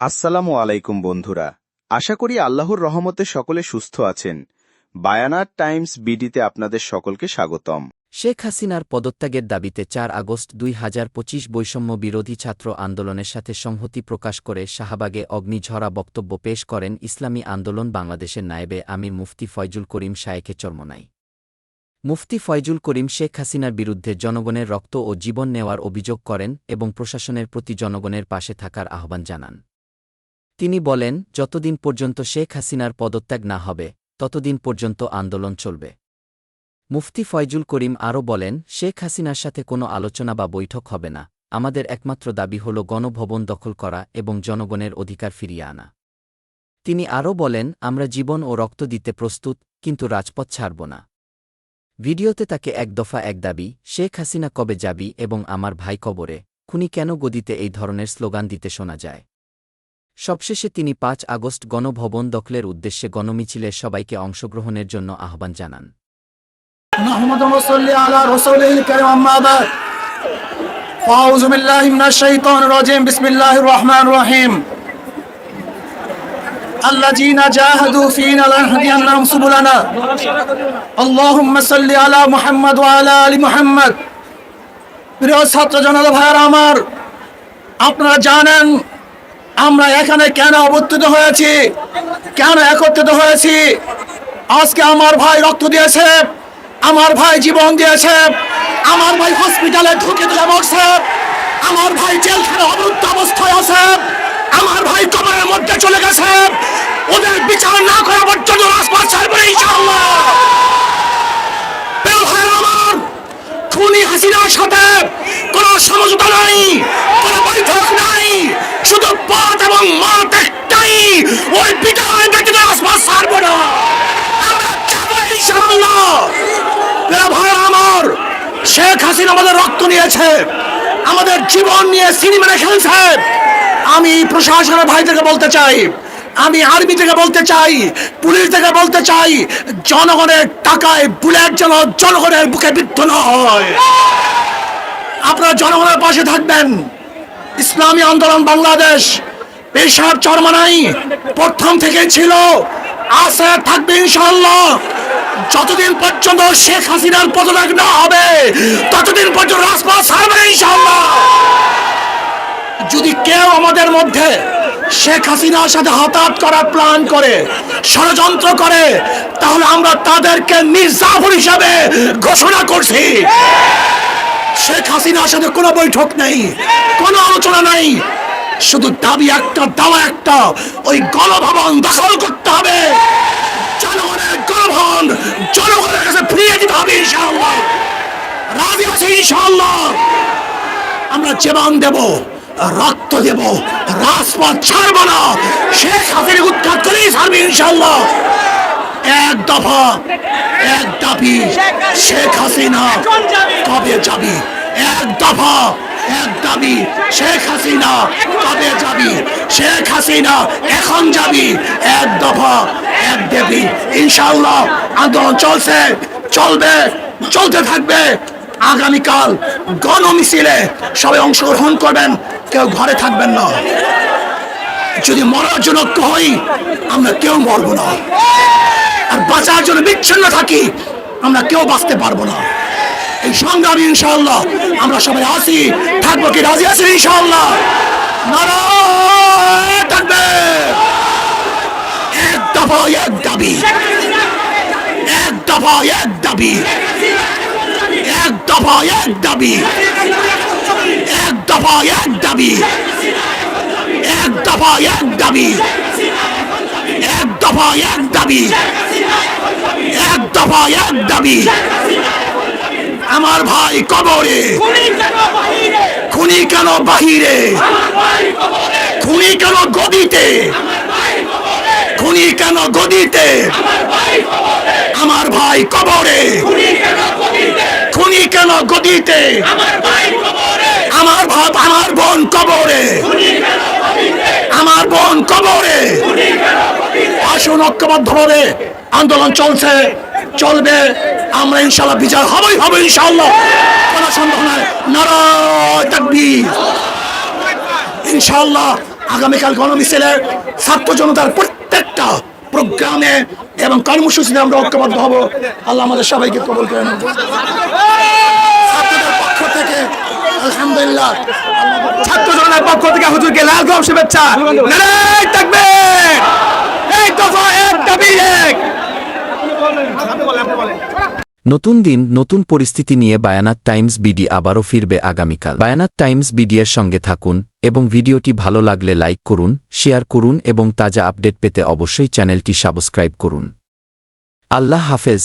আসসালামু আলাইকুম বন্ধুরা। আশা করি আল্লাহর রহমতে সকলে সুস্থ আছেন। বায়ানার টাইমস বিডিতে আপনাদের সকলকে স্বাগতম। শেখ হাসিনার পদত্যাগের দাবিতে চার আগস্ট দুই হাজার পঁচিশ বৈষম্য বিরোধী ছাত্র আন্দোলনের সাথে সংহতি প্রকাশ করে শাহবাগে অগ্নিঝরা বক্তব্য পেশ করেন ইসলামী আন্দোলন বাংলাদেশের নায়েবে আমি মুফতি ফয়জুল করিম শায়েকে চর্মনাই। মুফতি ফয়জুল করিম শেখ হাসিনার বিরুদ্ধে জনগণের রক্ত ও জীবন নেওয়ার অভিযোগ করেন এবং প্রশাসনের প্রতি জনগণের পাশে থাকার আহ্বান জানান। তিনি বলেন, যতদিন পর্যন্ত শেখ হাসিনার পদত্যাগ না হবে, ততদিন পর্যন্ত আন্দোলন চলবে। মুফতি ফয়জুল করিম আরও বলেন, শেখ হাসিনার সাথে কোনো আলোচনা বা বৈঠক হবে না। আমাদের একমাত্র দাবি হল গণভবন দখল করা এবং জনগণের অধিকার ফিরিয়ে আনা। তিনি আরও বলেন, আমরা জীবন ও রক্ত দিতে প্রস্তুত, কিন্তু রাজপথ ছাড়ব না। ভিডিওতে তাকে এক দফা এক দাবি, শেখ হাসিনা কবে যাবি এবং আমার ভাই কবরে? খুনি কেন গদিতে এই ধরনের স্লোগান দিতে শোনা যায়? সবশেষে তিনি পাঁচ আগস্ট গণভবন দখলের উদ্দেশ্যে গণমিছিলে সবাইকে অংশগ্রহণের জন্য আহ্বান জানান محمد صلى على رسوله الكريم أما بعد أعوذ بالله من الشيطان الرجيم بسم الله الرحمن الرحيم الذين جاهدوا فينا لنهدينهم سبلنا اللهم صل على محمد وعلى آل محمد প্রিয় ছাত্র জনতা ভাইয়ারা আমার আপনারা জানেন আমরা এখানে কেন অবস্থিত হয়েছি? কেন একত্রিত হয়েছি? আজকে আমার ভাই রক্ত দিয়েছে, আমার ভাই জীবন দিয়েছে, আমার ভাই হসপিটালে ঢুকে দিলে মরছে, আমার ভাই জেলখানে অবরুদ্ধ অবস্থায় আছে, আমার ভাই কবরের মধ্যে চলে গেছে। ওদের বিচার না করা পর্যন্ত রাজপথ ছাড়বে ইনশাআল্লাহ। খুনি হাসিনার সাথে কোনো সমঝোতা নাই কোনো বৈঠক নাই শুধু পথ এবং মত একটাই ওই বিদায় ব্যতীত রাজপথ ছাড়বো না। ইনশাআল্লাহ আমার, শেখ হাসিনা আমাদের রক্ত নিয়েছে। আমাদের জীবন নিয়ে সিনেমা খেলছে। আমি প্রশাসনের ভাইদেরকে বলতে চাই, আমি আর্মি থেকে বলতে চাই, পুলিশ থেকে বলতে চাই, জনগণের টাকায় বুলেট যেন জনগণের বুকে বিদ্ধ না হয়। আপনারা জনগণের পাশে থাকবেন। ইসলামী আন্দোলন বাংলাদেশ পেশার চরমানাই প্রথম থেকে ছিল। আছে থাকবে ইনশাআল্লাহ। যতদিন পর্যন্ত শেখ হাসিনার পদত্যাগ না হবে, ততদিন পর্যন্ত রাজপথ ছাড়বে না ইনশাআল্লাহ। যদি কেউ আমাদের মধ্যে শেখ হাসিনার সাথে হতাহত করার প্ল্যান করে, ষড়যন্ত্র করে, তাহলে আমরা তাদেরকে মির্জাফর হিসাবে ঘোষণা করছি। শেখ হাসিনার সাথে কোনো বৈঠক নেই, কোনো আলোচনা নেই। শুধু দাবি একটা, দাওয়া একটা। ওই গণভবন দখল করতে হবে। জনগণের গণভবন, জনগণের কাছে ফিরিয়ে দিতে হবে ইনশাআল্লাহ। রাজি আছে ইনশাআল্লাহ। আমরা জীবন দেব, রক্ত দেব, রাজপথ ছাড়ব না। শেখ হাসিনা উৎখাত করেই ছাড়বে ইনশাআল্লাহ। এক দফা, এক দাবি, শেখ হাসিনা কবে যাবি? এক দফা। এক দাবি, শেখ হাসিনা কবে যাবি? শেখ হাসিনা এখন যাবি? এক দফা, এক দেবী। ইনশাআল্লাহ আন্দোলন চলছে, চলবে, চলতে থাকবে। আগামীকাল গণমিছিলে সবাই অংশগ্রহণ করবেন, কেউ ঘরে থাকবেন না। যদি মরার জন্য হই, আমরা কেউ মরবো না। আর বাঁচার জন্য বিচ্ছিন্ন থাকি, আমরা কেউ বাঁচতে পারব না। সংগ্রামী ইনশাআল্লাহ। আমরা সবাই আসি থাকব কি রাজি আছি ইনশাআল্লাহ? নারায়ণ থাকবে। এক দফা এক দাবি। এক দফা এক দাবি। এক দফা এক দাবি। এক দফা এক দাবি। এক দফা এক দাবি। এক দফা এক দাবি। এক দফা এক দাবি। আমার ভাই কবরে। খুনি কেন বাহিরে? খুনি কেন গদিতে? খুনি কেন গদিতে? আমার ভাই কবরে। খুনি কেন গদিতে? আমার ভাব আমার বোন কবরে। আমার বোন কবরে। আসুন ঐক্যবদ্ধভাবে। আন্দোলন চলছে। চলবে। আমরা ইনশাল্লাহ বিচার হবেই হবে ইনশাল্লাহ কোনো সন্দেহ নাই। তাকবীর। ইনশাল্লাহ আগামীকাল গণমিছিলের ছাত্র জনতার প্রত্যেকটা প্রোগ্রামে এবং কর্মসূচিতে আমরা ঐক্যবদ্ধ হব। আল্লাহ আমাদের সবাইকে কবল করে নেব পক্ষ থেকে আলহামদুলিল্লাহ। ছাত্র জনতার পক্ষ থেকে হুজুরকে লাল গম শুভেচ্ছা। নারায় তাকবীর এই দফা এক দাবি এক নতুন দিন, নতুন পরিস্থিতি নিয়ে বায়ানাত টাইমস বিডি আবারও ফিরবে আগামীকাল। বায়ানাত টাইমস বিডিয়ের সঙ্গে থাকুন এবং ভিডিওটি ভালো লাগলে লাইক করুন, শেয়ার করুন এবং তাজা আপডেট পেতে অবশ্যই চ্যানেলটি সাবস্ক্রাইব করুন। আল্লাহ হাফেজ।